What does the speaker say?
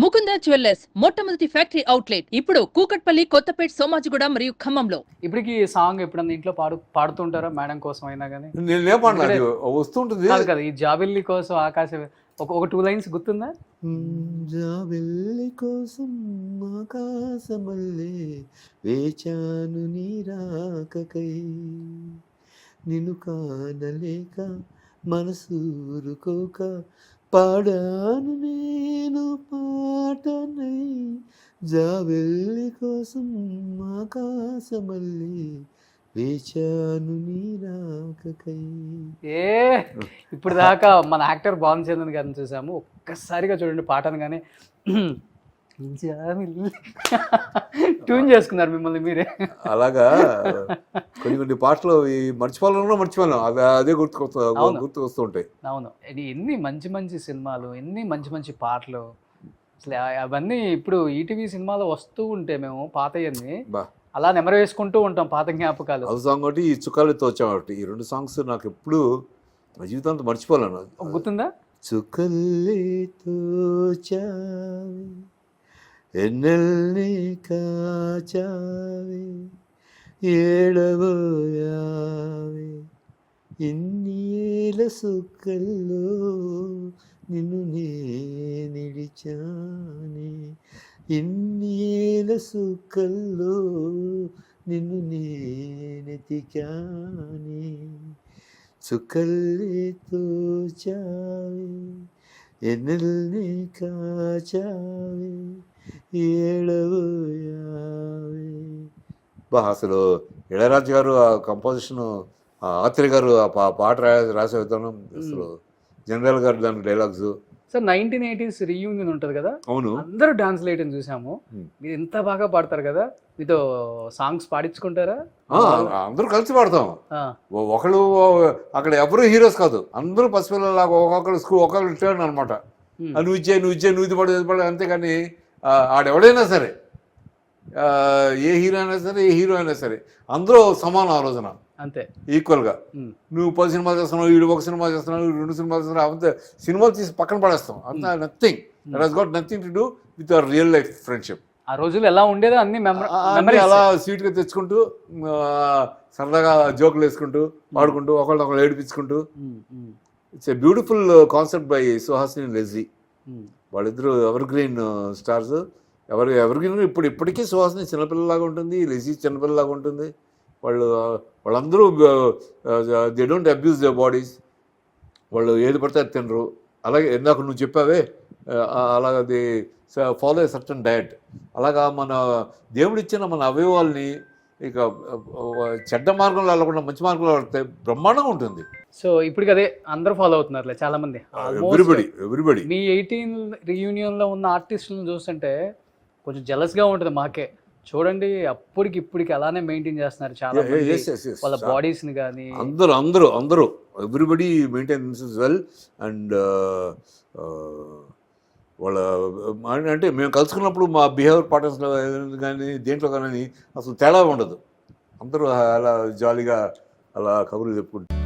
Mukunda jewellers మొట్టమొదటి factory outlet. ఇప్పుడు కూకట్పల్లి కొత్తపేట్ సోమాజిగూడ మరియు ఖమ్మంలో. ఇప్పటికి ఈ సాంగ్ ఎప్పుడన్నా ఇంట్లో పాడు పాడుతుంటారా మేడం కోసం అయినా కానీ నేను వస్తుంటుంది. కాదు కదా ఈ జాబిల్లి కోసం ఆకాశం ఒక ఒక టూ లైన్స్ గుర్తుందా? జాబిల్లి కోసం ఆకాశమల్లే వేచాను నీ రాకకై. నిన్ను కానలేక మనసూరుకోక పాడాను పాటనై జాబిల్లి కోసం ఆకాశమల్లే వేచాను నీ రాకకై. ఏ ఇప్పుడు దాకా మన యాక్టర్ భాను చంద్రన్ గారిని చూసాము. ఒక్కసారిగా చూడండి పాట అనగానే ట్యూన్ చేసుకున్నారు మిమ్మల్ని మీరే. అలాగా కొన్ని కొన్ని పాటలు ఈ మర్చిపోవాలన్నా మర్చిపోలేం. అవి అదే గుర్తుకు అవును. గుర్తుకు వస్తూ ఉంటాయి. అవును. ఎన్ని మంచి మంచి సినిమాలు ఎన్ని మంచి మంచి పాటలు. అసలు అవన్నీ ఇప్పుడు ఈటీవీ సినిమాలో వస్తూ ఉంటే మేము పాతయన్ని బా. అలా నెమరు వేసుకుంటూ ఉంటాం పాత జ్ఞాపకాలు. అది సాంగ్ ఒకటి ఈ చుక్కాలు తోచాం ఒకటి. ఈ రెండు సాంగ్స్ నాకు ఎప్పుడు నా జీవితాంతం మర్చిపోలేను. గుర్తుందా? చుక్కల్లి తోచావి ఎన్నెల్ని కాచావి ఏడబోయావి ఇన్ని ఏల సుక్కల్లో నిన్ను నే నిడిచాని ఇన్ని ఏల సుక్కల్లో నిన్ను నేనెతికాని చుక్కల్లి తోచావి ఎన్నెల్ని కాచావి ఏడవయావి. బా అసలు ఇళయరాజు గారు ఆ కంపోజిషన్ ఆత్రి గారు ఆ పాట రాసే విధానం అసలు జనరల్ గారు దానికి dialogues. Sir nineteen eighties reunion ఉంటుంది కదా? అవును. అందరూ డాన్స్ లేయటం చూసాము. మీరు ఎంత బాగా పాడతారు కదా? మీతో సాంగ్స్ పాడించుకుంటారా? అందరూ కలిసి పాడతాం. ఒకళ్ళు అక్కడ ఎవరు హీరోస్ కాదు. అందరూ పసిపిల్లలాగా ఒక్కొక్కరు స్కూల్ ఒక్కొక్కరు టర్న్ అనమాట. నువ్వు ఇచ్చే నువ్వు ఇచ్చే నువ్వు ఇది పడు ఇది పడు అంతేగాని ఆ, ఆడెవడైనా సరే ఏ హీరో అయినా సరే ఏ హీరో అయినా సరే అందరూ సమానం ఆ రోజున అంతే ఈక్వల్గా. నువ్వు పది సినిమాలు చేస్తున్నావు వీడు ఒక సినిమా చేస్తున్నావు రెండు సినిమాలు చేస్తున్నావు అంతే. సినిమాలు తీసి పక్కన పడేస్తాం. అంత nothing that has got nothing to do with our real life friendship ఆ రోజులు ఎలా ఉండేదో అన్ని మెమరీ అలా స్వీట్గా తెచ్చుకుంటూ సరదాగా జోకులు వేసుకుంటూ పాడుకుంటూ ఒకళ్ళు ఒకళ్ళు ఏడిపించుకుంటూ. It's a beautiful concept by Suhasini lazy వాళ్ళిద్దరూ ఎవర్ గ్రీన్ స్టార్స్ ఎవరు ఎవర్ గ్రీన్ ఇప్పుడు ఇప్పటికీ సుహాసిని చిన్నపిల్లలాగా ఉంటుంది లెజీ చిన్నపిల్లలాగా ఉంటుంది. వాళ్ళు వాళ్ళందరూ they don't abuse the bodies వాళ్ళు ఏది పడితే అది తినరు. అలాగే ఇందాక నువ్వు చెప్పావే అలాగ అది ఫాలో సర్టన్ డయట్ అలాగా మన దేవుడు ఇచ్చిన మన అవయవాల్ని ఇక చెడ్డ మార్గంలో వెళ్ళకుండా మంచి మార్గంలో వెళ్తే బ్రహ్మాండంగా ఉంటుంది. సో ఇప్పుడు అదే అందరూ ఫాలో అవుతున్నారులే చాలా మంది ఎవ్రీబడి ఎవ్రీబడి మీ ఎయిటీన్ రియూనియన్లో ఉన్న ఆర్టిస్టులను చూస్తుంటే కొంచెం జెలస్గా ఉంటుంది మాకే. చూడండి అప్పటికి ఇప్పటికి అలానే మెయింటైన్ చేస్తున్నారు చాలా. వాళ్ళ బాడీస్ని కానీ అందరూ అందరూ అందరూ. ఎవ్రీబడి మెయింటైన్స్ వెల్ అండ్ వాళ్ళ అంటే మేము కలుసుకున్నప్పుడు మా బిహేవియర్ పాటర్స్లో కానీ దేంట్లో కానీ అసలు తేడా ఉండదు. అందరూ అలా జాలీగా అలా కబుర్లు చెప్పుకుంటారు